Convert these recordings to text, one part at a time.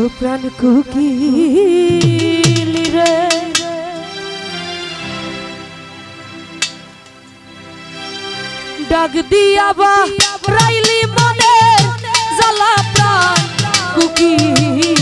ও প্রাণ কুকিল রে। ডাক দিয়া বা রাইলি মনে জ্বালা প্রাণ কুকিল।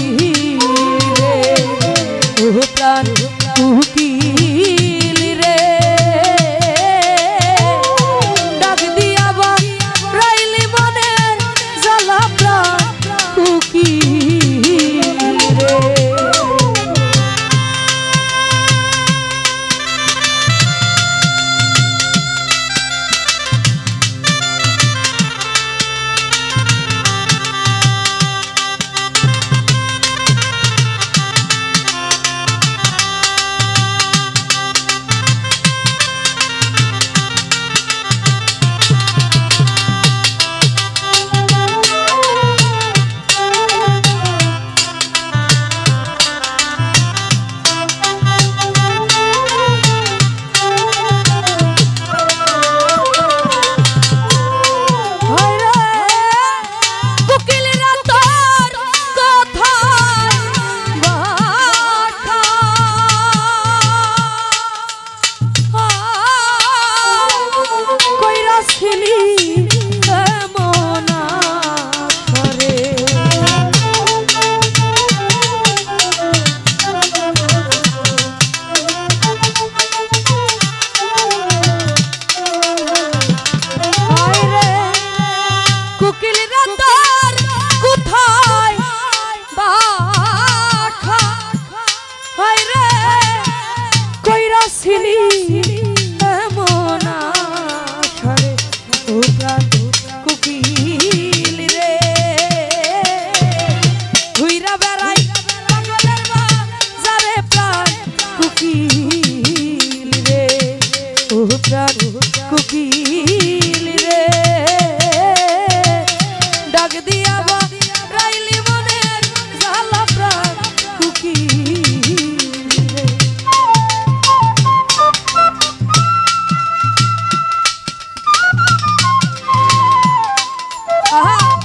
Aha.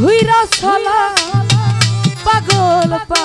हुई रसला पागल पा